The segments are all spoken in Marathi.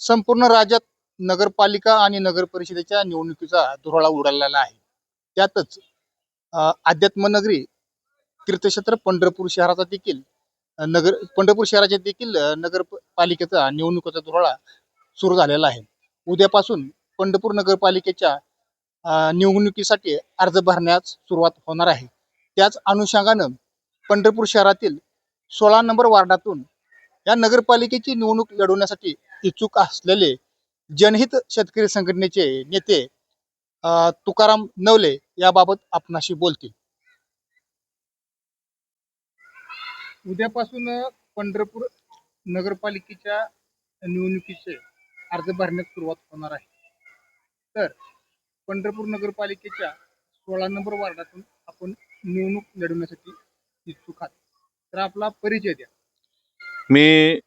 संपूर्ण राज्यात नगरपालिका आणि नगर परिषदेच्या निवडणुकीचा धुराळा उडालेला आहे. त्यातच अध्यात्मनगरी तीर्थक्षेत्र पंढरपूर शहराचा देखील नगर पंढरपूर शहराच्या देखील नगरपालिकेचा निवडणुकीचा धुराळा सुरू झालेला आहे. उद्यापासून पंढरपूर नगरपालिकेच्या निवडणुकीसाठी अर्ज भरण्यास सुरुवात होणार आहे. त्याच अनुषंगानं पंढरपूर शहरातील सोळा नंबर वार्डातून या नगरपालिकेची निवडणूक लढवण्यासाठी इच्छुक असलेले जनहित शेतकरी संघटनेचे नेते अ, तुकाराम नवले याबाबत आपणाशी बोलतील. उद्यापासून पंढरपूर नगरपालिकेच्या निवडणुकीचे अर्ज भरण्यास सुरुवात होणार आहे. तर पंढरपूर नगरपालिकेच्या सोळा नंबर वार्डातून आपण निवडणूक लढवण्यासाठी इच्छुक आहात. तर आपला परिचय द्या. मी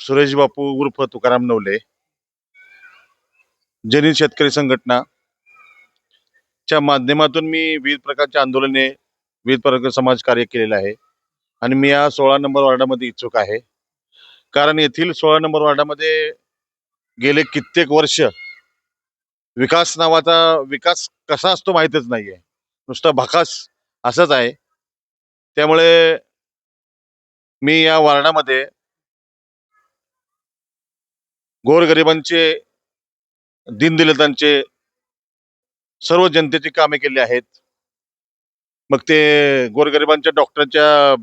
सुरेश बापू उर्फ तुकाराम नवले जनित शेतकरी संघटना. च्या माध्यमातून मी विविध प्रकारच्या आंदोलने विविध प्रकारचे समाज कार्य केलेलं आहे. आणि मी या सोळा नंबर वार्डामध्ये इच्छुक आहे. कारण येथील सोळा नंबर वार्डामध्ये गेले कित्येक वर्ष विकास नावाचा विकास कसा असतो माहीतच आहे नुसता भाकास असंच आहे. त्यामुळे मी या वार्डामध्ये गोरगरिबांचे दीनदलितांचे सर्व जनतेची कामे केली आहेत. मग ते गोरगरिबांच्या डॉक्टरच्या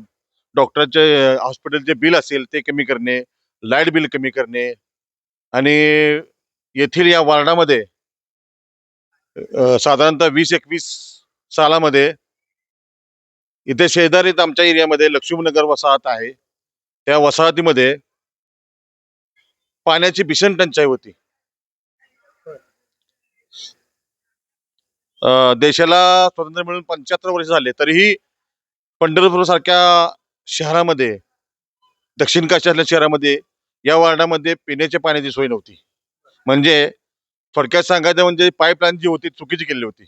डॉक्टरचे हॉस्पिटलचे बिल असेल ते कमी करणे लाइट बिल कमी करणे आणि येथील या वार्डामध्ये साधारणतः वीस एकवीस सालामध्ये इथे शेजारीत आमच्या एरियामध्ये लक्ष्मीनगर वसाहत आहे. त्या वसाहतीमध्ये पाण्याची भीषण टंचाई होती. देशाला स्वातंत्र्य मिळून पंच्याहत्तर वर्ष झाले तरीही पंढरपूर सारख्या शहरामध्ये दक्षिण काश्मीरच्या शहरामध्ये या वार्डामध्ये पिण्याच्या पाण्याची सोय नव्हती. म्हणजे थोडक्यात सांगायचं म्हणजे पाईपलाईन जी होती चुकीची केलेली होती.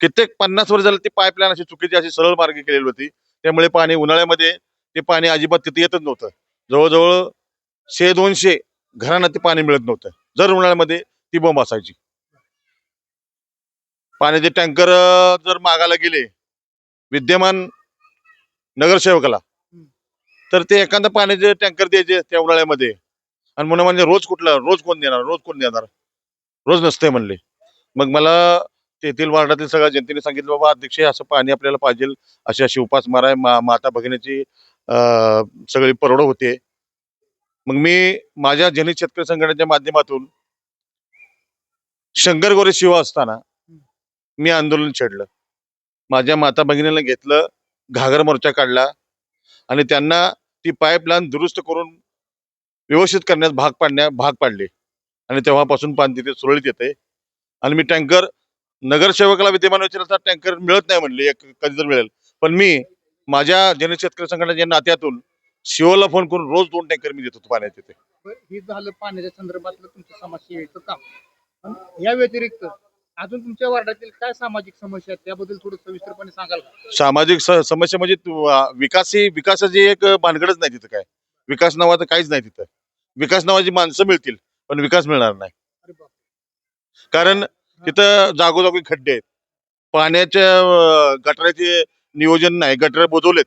कित्येक पन्नास वर्ष झालं ती पाईपलाईन अशी चुकीची अशी सरळ मार्गे केलेली होती. त्यामुळे पाणी उन्हाळ्यामध्ये ते पाणी अजिबात तिथे येतच नव्हतं. जवळजवळ शे दोनशे घरांना ते पाणी मिळत नव्हतं. जर उन्हाळ्यामध्ये ती बोंब असायची. पाण्याचे टँकर जर मागायला गेले विद्यमान नगरसेवकाला तर ते एखादं पाण्याचे टँकर द्यायचे त्या उन्हाळ्यामध्ये. आणि म्हणून म्हणजे रोज कुठला? रोज कोण देणार? रोज कोण देणार? रोज नसते म्हणले. मग मला तेथील वार्डातील सगळ्या जनतेने सांगितलं बाबा अध्यक्ष असं पाणी आपल्याला पाहिजे. अशी अशी उपासमार आहे. मा माता भगिनीची अं, सगळी परवड होते. मग मी माझ्या जनित शेतकरी संघटनेच्या माध्यमातून शंकर गोरे शिव असताना मी आंदोलन छेडलं. माझ्या माता भगिनीला घेतलं घागर मोर्चा काढला आणि त्यांना ती पाईपलाईन दुरुस्त करून व्यवस्थित करण्यास भाग पाडण्या भाग पाडले. आणि तेव्हापासून पाणी तिथे सुरळीत येते. आणि मी टँकर नगरसेवकाला विद्यमान विचारता टँकर मिळत नाही म्हणले कधी जर मिळेल. पण मी माझ्या जन शेतकरी संघटनेच्या नात्यातून शिवला फोन करून रोज दोन टँकर मी देत होतो पाण्याचे ते हे झालं पाण्याच्या संदर्भातलं तुमचं समाजसेवेचं काम. पण या व्यतिरिक्त अजून तुमच्या वार्डातील काय सामाजिक समस्या आहेत? त्याबद्दल थोडं सविस्तरपणे सांगाल का? सामाजिक स- समस्या म्हणजे तू- आ, विकासी विकासाची एक भानगडच नाही तिथं काय. विकास नावाचं काहीच नाही तिथं. विकास नावाची माणसं मिळतील पण विकास मिळणार नाही. अरे बाप. कारण तिथं जागोजागी खड्डे आहेत. पाण्याच्या अं, गटाराचे नियोजन नाही. गटर बुजवलेत.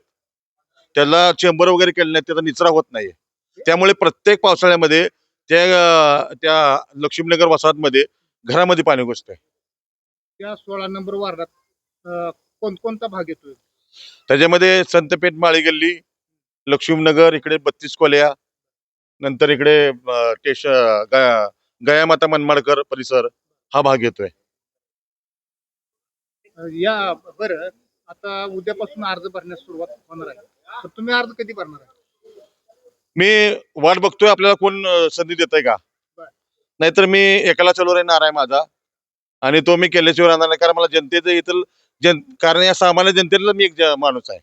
त्याला चेंबर वगैरे केले नाही त्याचा निचरा होत नाही त्यामुळे प्रत्येक पावसाळ्यामध्ये त्या त्या लक्ष्मीनगर वसाहतमध्ये घरामध्ये पाणी घुसतंय. त्या सोळा नंबर वार्डात कोणकोणता भाग येतोय? त्याच्यामध्ये संतपेठ माळी गल्ली लक्ष्मीनगर इकडे बत्तीस कोल्या नंतर इकडे टेश गया गयामाता मनमाडकर परिसर हा भाग येतोय. या बरं. आता उद्यापासून अर्ज भरण्यास सुरुवात होणार आहे. तर तुम्ही अर्ज कधी भरणार आहे? मी वाट बघतोय आपल्याला कोण अं, संधी देत आहे का. नाहीतर मी एकाला चलो येणार आहे माझा. आणि तो मी केल्याशिवाय राहणार नाही कारण मला जनतेचं इथं जन कारण या सामान्य जनतेला मी एक ज- माणूस आहे.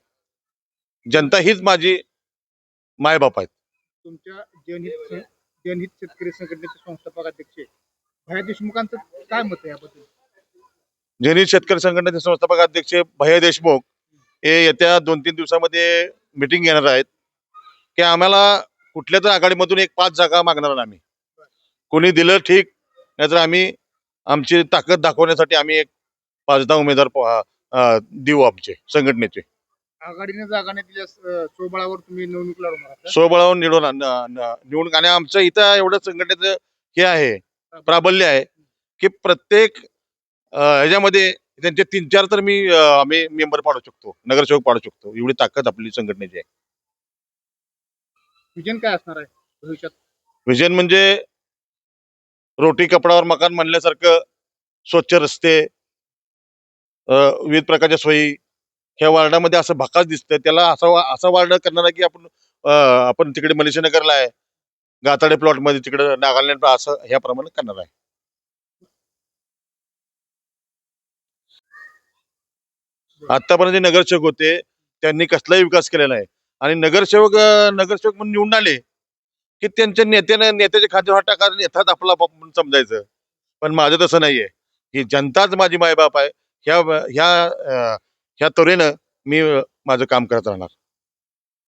जनता हीच माझी मायबाप आहेत. तुमच्या जनहित जनहित शेतकरी संघटनेचे संस्थापक अध्यक्ष भया देशमुखांचं काय मत आहे याबद्दल? जनित शेतकरी संघटनेचे संस्थापक अध्यक्ष भैया देशमुख हे येत्या दोन तीन दिवसामध्ये मिटिंग घेणार आहेत. की आम्हाला कुठल्या तर आघाडीमधून एक पाच जागा मागणार आम्ही. कोणी दिलं ठीक नाहीतर आम्ही आमची ताकद दाखवण्यासाठी आम्ही एक पाच दहा उमेदवार देऊ आमचे संघटनेचे. आघाडीने जागा नाही दिल्यास स्वबळावर तुम्ही निवडणूक लढवणार? स्वबळावर निवडून निवडून आणि आमचं इथं एवढं संघटनेचं हे आहे प्राबल्य आहे की प्रत्येक ह्याच्यामध्ये त्यांचे तीन चार तर मी आम्ही मेंबर पाडू शकतो. नगरसेवक पाडू शकतो. एवढी ताकद आपली संघटनेची आहे. विजन काय असणार आहे भविष्यात? विजन म्हणजे रोटी कपडावर मकान म्हणल्यासारखं स्वच्छ रस्ते विविध प्रकारच्या सोयी. ह्या वार्डामध्ये असं भकास दिसतंय. त्याला असं असं वार्ड करणार आहे की आपण आपण तिकडे मलेशियानगरला आहे. गाताडे प्लॉटमध्ये तिकडे नागालँड असं ह्याप्रमाणे करणार आहे. आतापर्यंत जे नगरसेवक होते त्यांनी कसलाही विकास केलेला आहे आणि नगरसेवक नगरसेवक म्हणून निवडून आले की त्यांच्या नेत्याने नेत्याच्या खाते वाटा कारण यथात आपला बाप म्हणून समजायचं. पण माझं तसं नाहीये. ही जनताच माझी मायबाप आहे. ह्या ह्या ह्या तऱ्हेनं मी माझं काम करत राहणार.